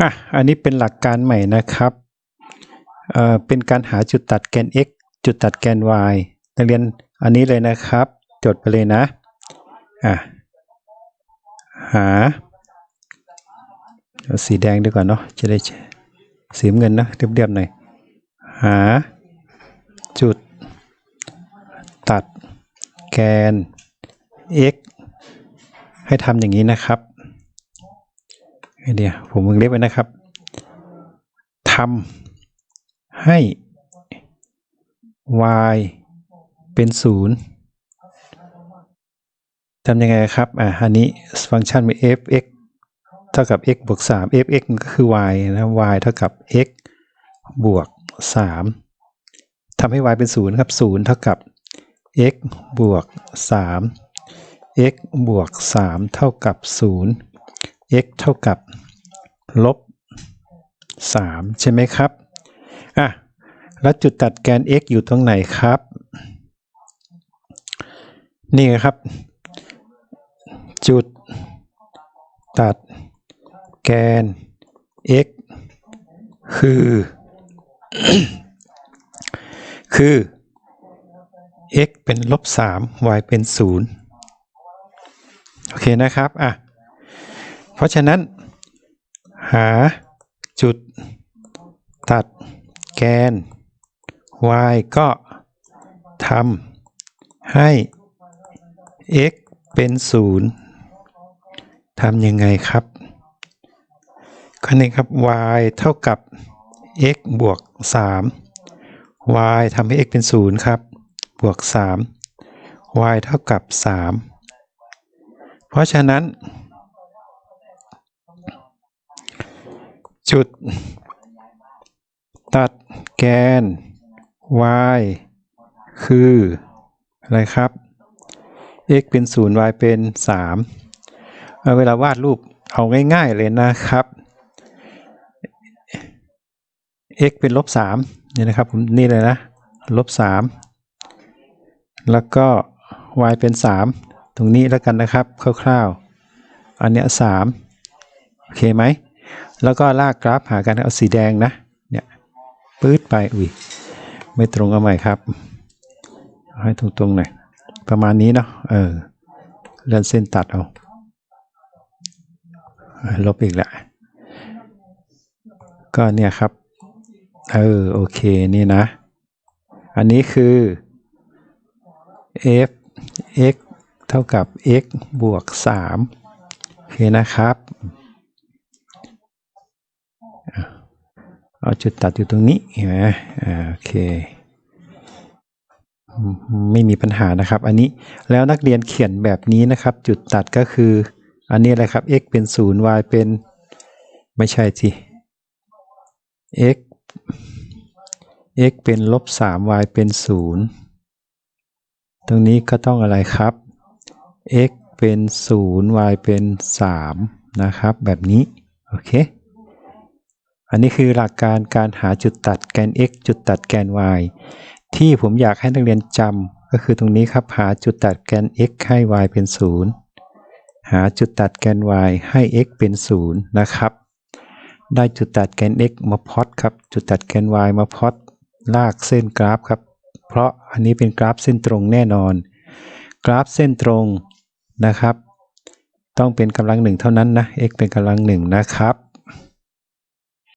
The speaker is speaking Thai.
อะอันนี้เป็นหลักการใหม่นะครับเอ่อเป็นการหาจุดตัดแกน x จุดตัดแกน y นักเรียนอันนี้เลยนะครับ จดไปเลยนะอะหาสีแดงดีกว่าเนาะจะได้สีเงินนะเรียบๆหน่อยหาจุดตัดแกน x ให้ทำอย่างนี้นะครับ เดี๋ยวผมวงเล็บไว้นะครับทำให้ y เป็นศูนย์ทำยังไงครับ อ่าอันนี้ฟังก์ชันมี f(x) เท่ากับ x บวก 3 f(x) มันก็คือ y นะ y เท่ากับ x บวก 3ทำให้ y เป็นศูนย์ครับศูนย์เท่ากับ x บวก 3 x บวก 3 เท่ากับ 0 x เท่ากับลบ3 ใช่ไหมครับอะแล้วจุดตัดแกน x อยู่ตรงไหนครับ นี่ครับ จุดตัดแกน x คือ คือ x เป็นลบ3 y เป็น 0 โอเคนะครับ อะ ราะฉะนั้น หาจุดตัดแกน y ก็ทำให้ x เป็น 0ทำยังไงครับก็นี่ครับ y เท่ากับ x บวก 3 y ทำให้ x เป็น 0 ครับ บวก 3 y เท่ากับ 3 เพราะฉะนั้น จุด ตัดแกน y คือ อะไรครับ x เป็น 0 y เป็น 3 เอาเวลาวาดรูปเอาง่ายๆเลยนะครับ x เป็นลบ3เนี่ยนะครับผมนี่เลยนะลบ3แล้วก็ y เป็น 3 ตรงนี้แล้วกันนะครับ คร่าวๆ อันเนี้ย3โอเคไหม แล้วก็ลากกราฟหากันเอาสีแดงนะเนี่ยปื๊ดไปอุ้ยไม่ตรงเอาใหม่ครับ ให้ตรงๆหน่อยประมาณนี้เนาะเออเลื่อนเส้นตัดเอาลบอีกแล้วก็เนี่ยครับ เออโอเคนี่นะ อันนี้คือ f x เท่ากับ x บวก3โอเคนะครับ เอาจุดตัดอยู่ตรงนี้เห็นไหมอ่าโอเคไม่มีปัญหานะครับ อันนี้แล้วนักเรียนเขียนแบบนี้นะครับ จุดตัดก็คือ อันนี้อะไรครับ x เป็น 0 y เป็น ไม่ใช่สิ x x เป็นลบ3 y เป็น 0 ตรงนี้ก็ต้องอะไรครับ x เป็น 0 y เป็น 3 นะครับ แบบนี้ โอเค อันนี้คือหลักการการหาจุดตัดแกน x จุดตัดแกน y ที่ผมอยากให้นักเรียนจำก็คือตรงนี้ครับ หาจุดตัดแกน x ให้ y เป็น 0 หาจุดตัดแกน y ให้ x เป็น 0 นะครับ ได้จุดตัดแกน x มาพอตครับ จุดตัดแกน y มาพอตลากเส้นกราฟครับ เพราะอันนี้เป็นกราฟเส้นตรงแน่นอน กราฟเส้นตรงนะครับ ต้องเป็นกำลังหนึ่งเท่านั้นนะ x เป็นกำลังหนึ่งนะครับ